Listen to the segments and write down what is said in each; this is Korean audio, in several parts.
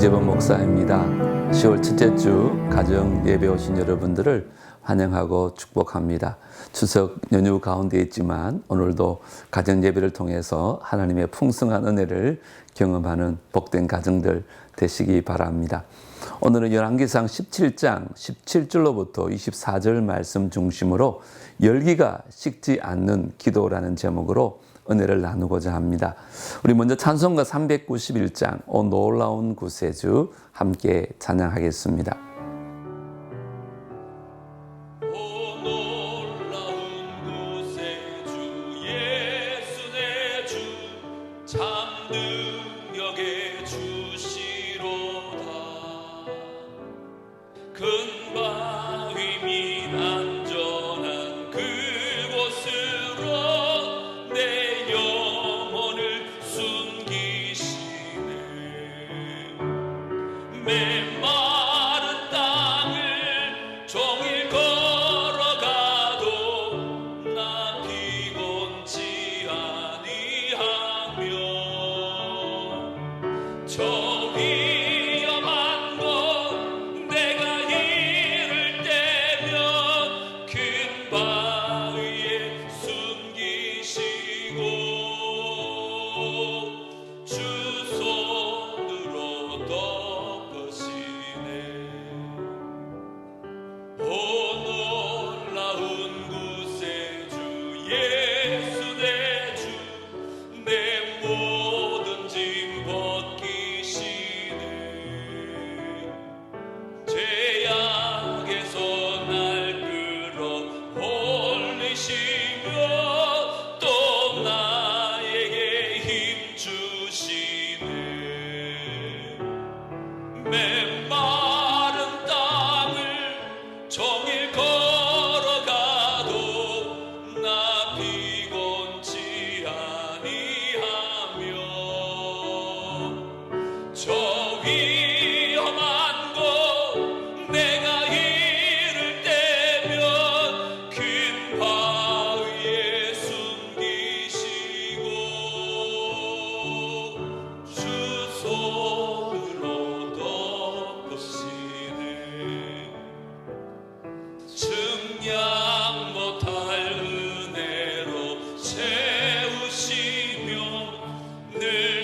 이재범 목사입니다. 10월 첫째 주 가정 예배 오신 여러분들을 환영하고 축복합니다. 추석 연휴 가운데 있지만 오늘도 가정 예배를 통해서 하나님의 풍성한 은혜를 경험하는 복된 가정들 되시기 바랍니다. 오늘은 열왕기상 17장 17절로부터 24절 말씀 중심으로 열기가 식지 않는 기도라는 제목으로 은혜를 나누고자 합니다. 우리 먼저 찬송가 391장 오 놀라운 구세주 함께 찬양하겠습니다. 오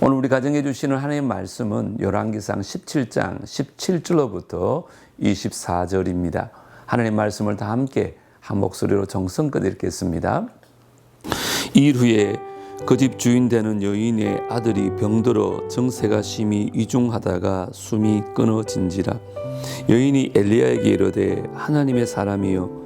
오늘 우리 가정해 주시는 하나님의 말씀은 열왕기상 17장 17절로부터 24절입니다. 하나님의 말씀을 다 함께 한 목소리로 정성껏 읽겠습니다. 일 후에 그 집 주인 되는 여인의 아들이 병들어 정세가 심히 위중하다가 숨이 끊어진지라 여인이 엘리야에게 이르되 하나님의 사람이여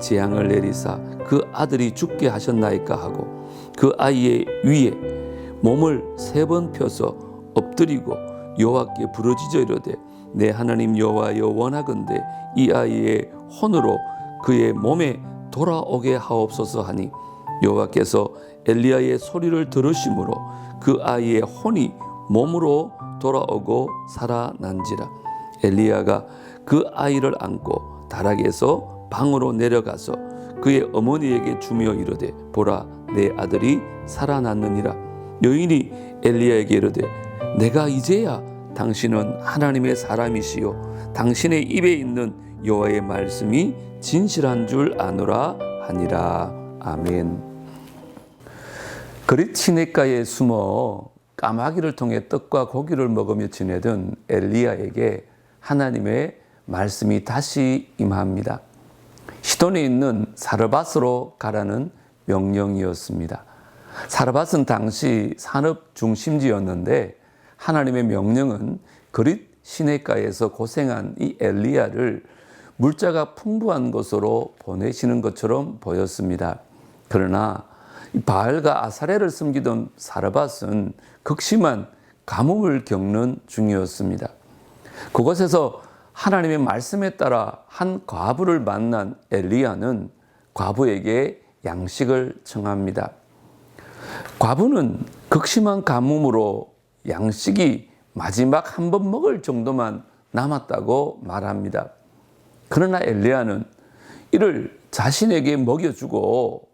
재앙을 내리사 그 아들이 죽게 하셨나이까 하고 그 아이의 위에 몸을 세 번 펴서 엎드리고 여호와께 부르짖어 이르되 내 하나님 여호와여 원하건대 이 아이의 혼으로 그의 몸에 돌아오게 하옵소서 하니 여호와께서 엘리야의 소리를 들으심으로 그 아이의 혼이 몸으로 돌아오고 살아난지라. 엘리야가 그 아이를 안고 다락에서 방으로 내려가서 그의 어머니에게 주며 이르되 보라 내 아들이 살아났느니라 여인이 엘리야에게 이르되 내가 이제야 당신은 하나님의 사람이시요 당신의 입에 있는 여호와의 말씀이 진실한 줄 아노라 하니라 아멘. 그릿 시내가에 숨어 까마귀를 통해 떡과 고기를 먹으며 지내던 엘리야에게 하나님의 말씀이 다시 임합니다. 시돈에 있는 사르밧으로 가라는 명령이었습니다. 사르밧은 당시 산업 중심지였는데 하나님의 명령은 그릿 시내가에서 고생한 이 엘리야를 물자가 풍부한 곳으로 보내시는 것처럼 보였습니다. 그러나 이 바알과 아사레를 섬기던 사르밧은 극심한 가뭄을 겪는 중이었습니다. 그곳에서 하나님의 말씀에 따라 한 과부를 만난 엘리야는 과부에게 양식을 청합니다. 과부는 극심한 가뭄으로 양식이 마지막 한 번 먹을 정도만 남았다고 말합니다. 그러나 엘리야는 이를 자신에게 먹여주고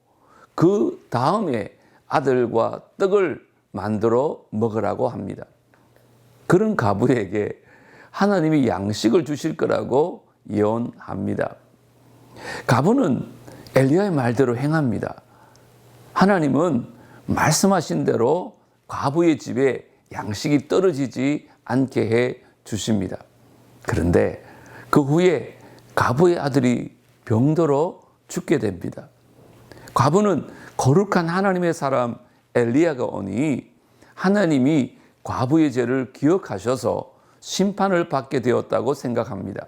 그 다음에 아들과 떡을 만들어 먹으라고 합니다. 그런 가부에게 하나님이 양식을 주실 거라고 예언합니다. 가부는 엘리야의 말대로 행합니다. 하나님은 말씀하신 대로 과부의 집에 양식이 떨어지지 않게 해 주십니다. 그런데 그 후에 과부의 아들이 병들어 죽게 됩니다. 과부는 거룩한 하나님의 사람 엘리야가 오니 하나님이 과부의 죄를 기억하셔서 심판을 받게 되었다고 생각합니다.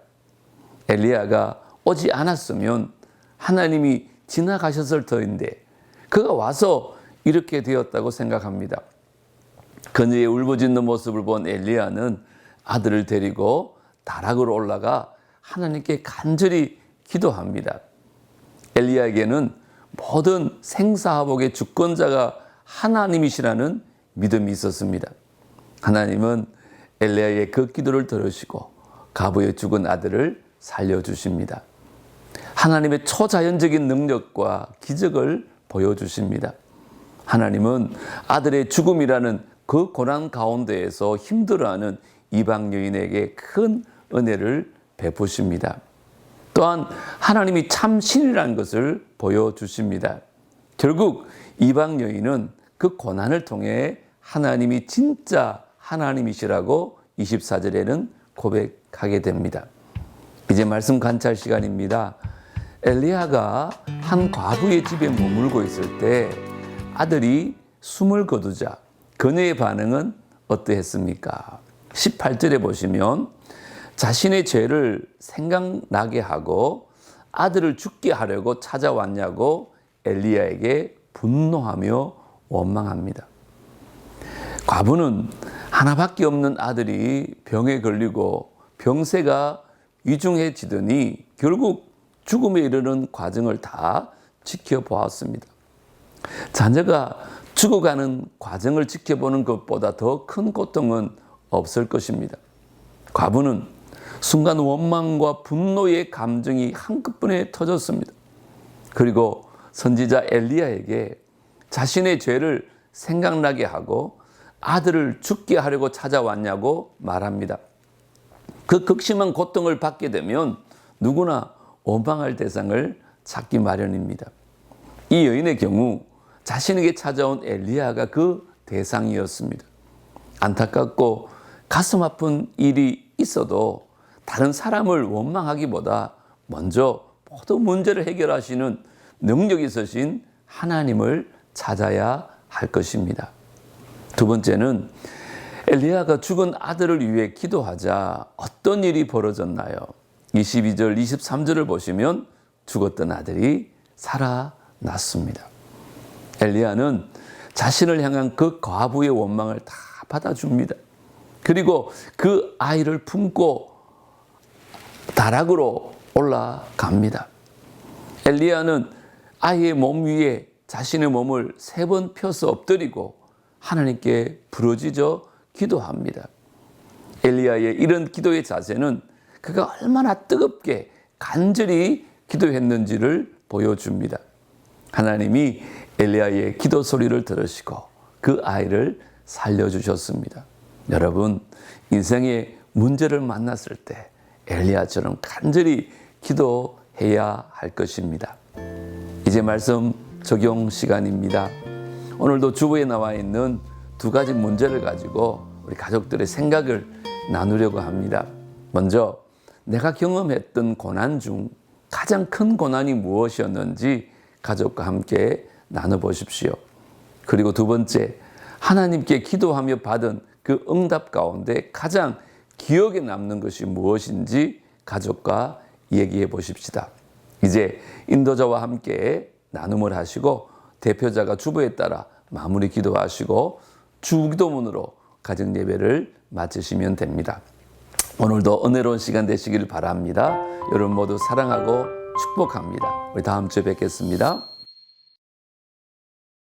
엘리야가 오지 않았으면 하나님이 지나가셨을 터인데 그가 와서 이렇게 되었다고 생각합니다. 그녀의 울부짖는 모습을 본 엘리야는 아들을 데리고 다락으로 올라가 하나님께 간절히 기도합니다. 엘리야에게는 모든 생사화복의 주권자가 하나님이시라는 믿음이 있었습니다. 하나님은 엘리야의 그 기도를 들으시고 가부의 죽은 아들을 살려주십니다. 하나님의 초자연적인 능력과 기적을 보여주십니다. 하나님은 아들의 죽음이라는 그 고난 가운데에서 힘들어하는 이방 여인에게 큰 은혜를 베푸십니다. 또한 하나님이 참 신이라는 것을 보여주십니다. 결국 이방 여인은 그 고난을 통해 하나님이 진짜 하나님이시라고 24절에는 고백하게 됩니다. 이제 말씀 관찰 시간입니다. 엘리야가 한 과부의 집에 머물고 있을 때 아들이 숨을 거두자 그녀의 반응은 어떠했습니까? 18절에 보시면 자신의 죄를 생각나게 하고 아들을 죽게 하려고 찾아왔냐고 엘리야에게 분노하며 원망합니다. 과부는 하나밖에 없는 아들이 병에 걸리고 병세가 위중해지더니 결국 죽음에 이르는 과정을 다 지켜보았습니다. 자녀가 죽어가는 과정을 지켜보는 것보다 더 큰 고통은 없을 것입니다. 과부는 순간 원망과 분노의 감정이 한꺼번에 터졌습니다. 그리고 선지자 엘리야에게 자신의 죄를 생각나게 하고 아들을 죽게 하려고 찾아왔냐고 말합니다. 그 극심한 고통을 받게 되면 누구나 원망할 대상을 찾기 마련입니다. 이 여인의 경우 자신에게 찾아온 엘리야가 그 대상이었습니다. 안타깝고 가슴 아픈 일이 있어도 다른 사람을 원망하기보다 먼저 모든 문제를 해결하시는 능력 있으신 하나님을 찾아야 할 것입니다. 두 번째는 엘리야가 죽은 아들을 위해 기도하자 어떤 일이 벌어졌나요? 22절, 23절을 보시면 죽었던 아들이 살아났습니다. 엘리야는 자신을 향한 그 과부의 원망을 다 받아줍니다. 그리고 그 아이를 품고 다락으로 올라갑니다. 엘리야는 아이의 몸 위에 자신의 몸을 세 번 펴서 엎드리고 하나님께 부르짖어 기도합니다. 엘리야의 이런 기도의 자세는 그가 얼마나 뜨겁게 간절히 기도했는지를 보여줍니다. 하나님이 엘리야의 기도 소리를 들으시고 그 아이를 살려주셨습니다. 여러분, 인생의 문제를 만났을 때 엘리야처럼 간절히 기도해야 할 것입니다. 이제 말씀 적용 시간입니다. 오늘도 주부에 나와 있는 두 가지 문제를 가지고 우리 가족들의 생각을 나누려고 합니다. 먼저 내가 경험했던 고난 중 가장 큰 고난이 무엇이었는지 가족과 함께 나눠보십시오. 그리고 두 번째, 하나님께 기도하며 받은 그 응답 가운데 가장 기억에 남는 것이 무엇인지 가족과 얘기해 보십시다. 이제 인도자와 함께 나눔을 하시고 대표자가 주부에 따라 마무리 기도하시고 주기도문으로 가정 예배를 마치시면 됩니다. 오늘도 은혜로운 시간 되시기를 바랍니다. 여러분 모두 사랑하고 축복합니다. 우리 다음 주에 뵙겠습니다.